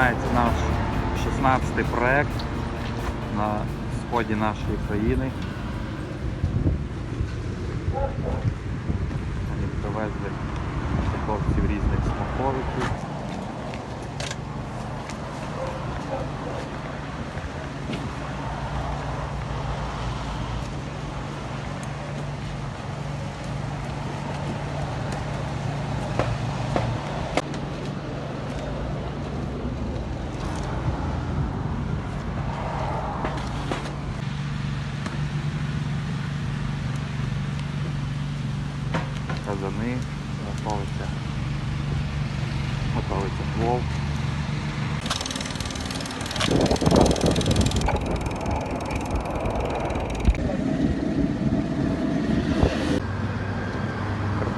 Друзі, розпочинається наш 16-й проект на сході нашої країни. Вони привезли хлопців різних смаковиків.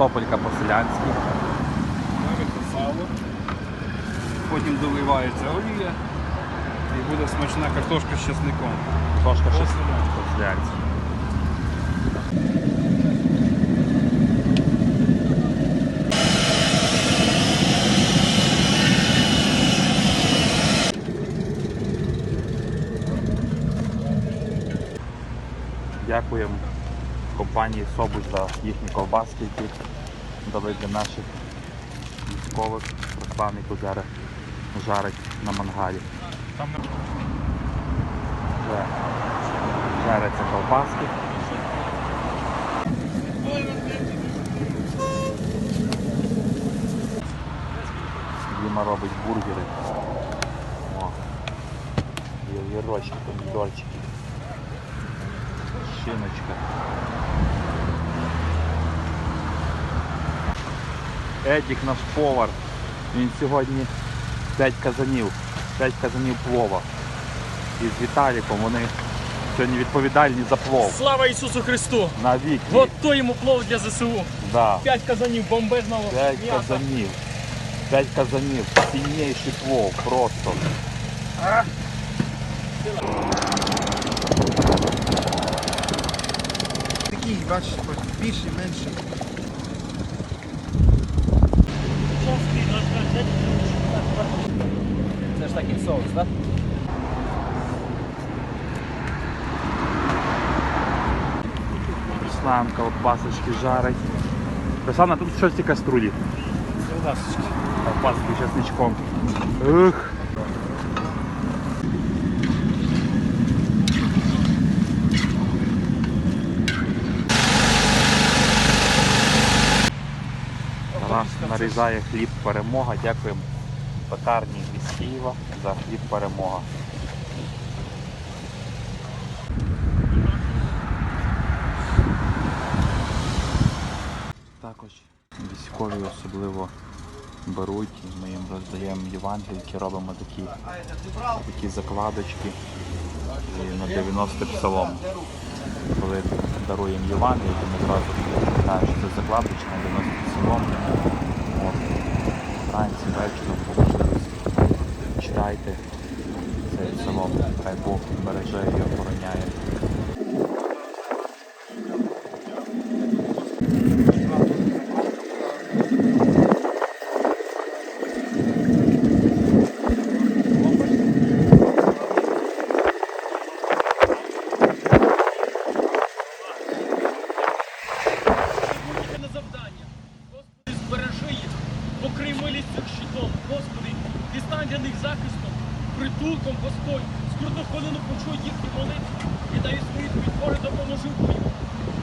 Картопелька по-селянськи. Сало. Потім доливається олія і буде смачна картошка з чесником. Картошка з По-селянськи. по-селянськи. Дякуємо компанії Собуч за їхні ковбаски, які дали для наших військових. Руслан, яку зараз жарить на мангалі. Вже жаряться ковбаски. Діма робить бургери. О. І огірочки, помідорчики. Шиночка. Едік наш повар. Він сьогодні 5 казанів. 5 казанів плова. І з Віталіком вони сьогодні відповідальні за плов. Слава Ісусу Христу! На вік. Готуємо плов для ЗСУ. Да. П'ять казанів бомбезного 5 м'яса. казанів. 5 казанів. Сильніший плов. Просто. Такий, бачиш, більше, менше. Це ж такий соус, так? Руслан ковбасочки жарить. Руслан, а тут щось ці каструлі. Ковбаски з чесничком. Ух. Тарас хліб перемога. Дякуємо пекарні із Києва за хліб перемога. Також військові особливо беруть, ми їм роздаємо євангельки, робимо такі, такі закладочки на 90 псалом. Коли даруємо Євангеліки, ми зразу знаємо, що це закладочка на 90 псалом. Вранці, вечором, читайте цей псалом. Хай Бог береже і охороняє. на завдання. Господи, збережи їх, покрий милістю щитом. Господи, ти стань для них захистом, притулком, Господь. Скрутну хвилину почуй їхні молитви і дай свої відбори допоможи в бою.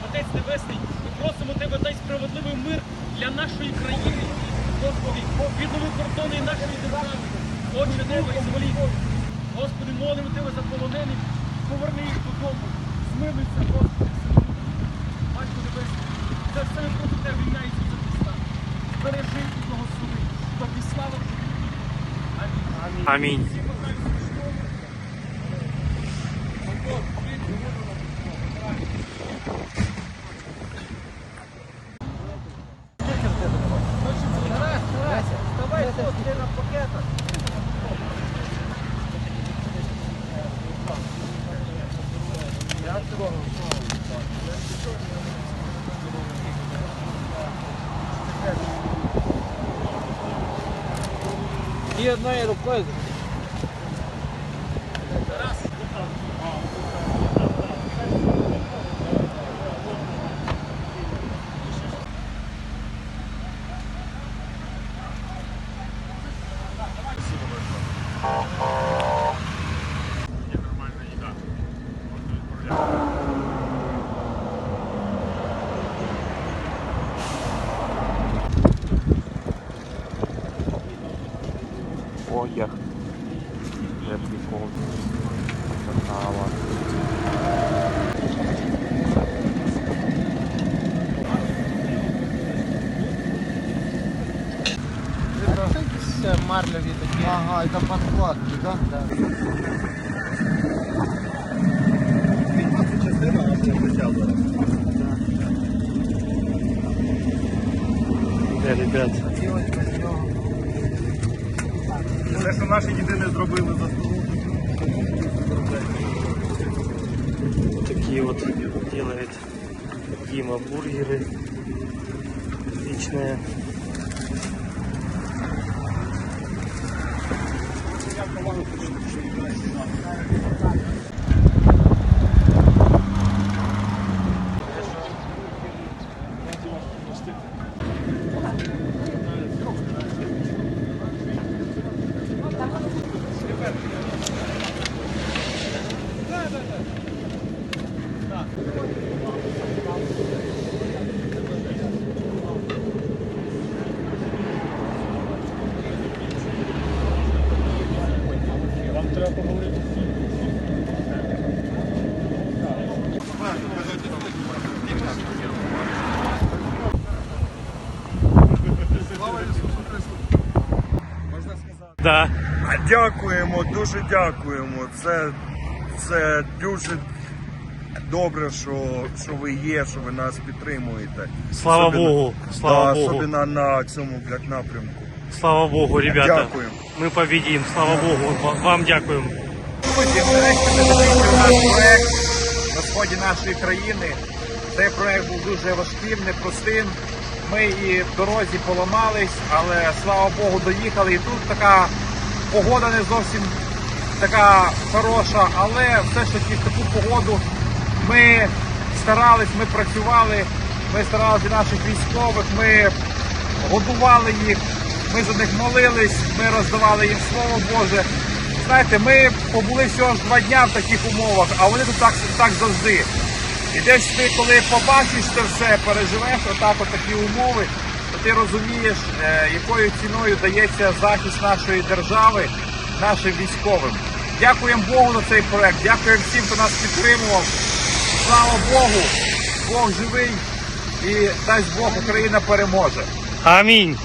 Отець Небесний, ми просимо Тебе, дай справедливий мир для нашої країни. Господи, віднови кордони нашої держави. Отче неба і землі. Господи, молимо Тебе за полонених, поверни їх додому. Змилуйся, Господи, сину. Батько Небесний, за все проти Тебе ім'я Ісуса Христа. Бережи і благослови. Тобі слава тобі. Амінь. Амінь. E a dinheiro coisa. Одяг. Теплі ковдри. Кава. Це марлеві такі. Ага, це подкладки, так? Да? Де, ребят? Те, що наші діти не зробили за столу. Такие вот делает Дима бургеры. Отличные. Да. Дякуємо, дуже дякуємо. Це, це дуже добре, що, що ви є, що ви нас підтримуєте. Слава Особливо- Богу, слава да, Богу. Особливо на цьому блядь, напрямку. Слава Богу, ребята. Дякую. Мы победим. Слава Богу. Вам дякуємо. Друзі, нарешті ми закінчили наш проект на сході нашої країни. Цей проект був дуже важким, непростим. Ми і в дорозі поламались, але слава Богу, доїхали. І тут така погода не зовсім така хороша, але все ж таки в таку погоду ми старались, ми працювали, ми старалися наших військових, ми годували їх, ми за них молились, ми роздавали їм слово Боже. Знаєте, ми побули всього ж два дня в таких умовах, а вони тут так, так завжди. І десь ти, коли побачиш це все, переживеш отак от такі умови, то ти розумієш, е, якою ціною дається захист нашої держави, нашим військовим. Дякуємо Богу за цей проект, дякуємо всім, хто нас підтримував. Слава Богу, Бог живий і дасть Бог Україна переможе. Амінь.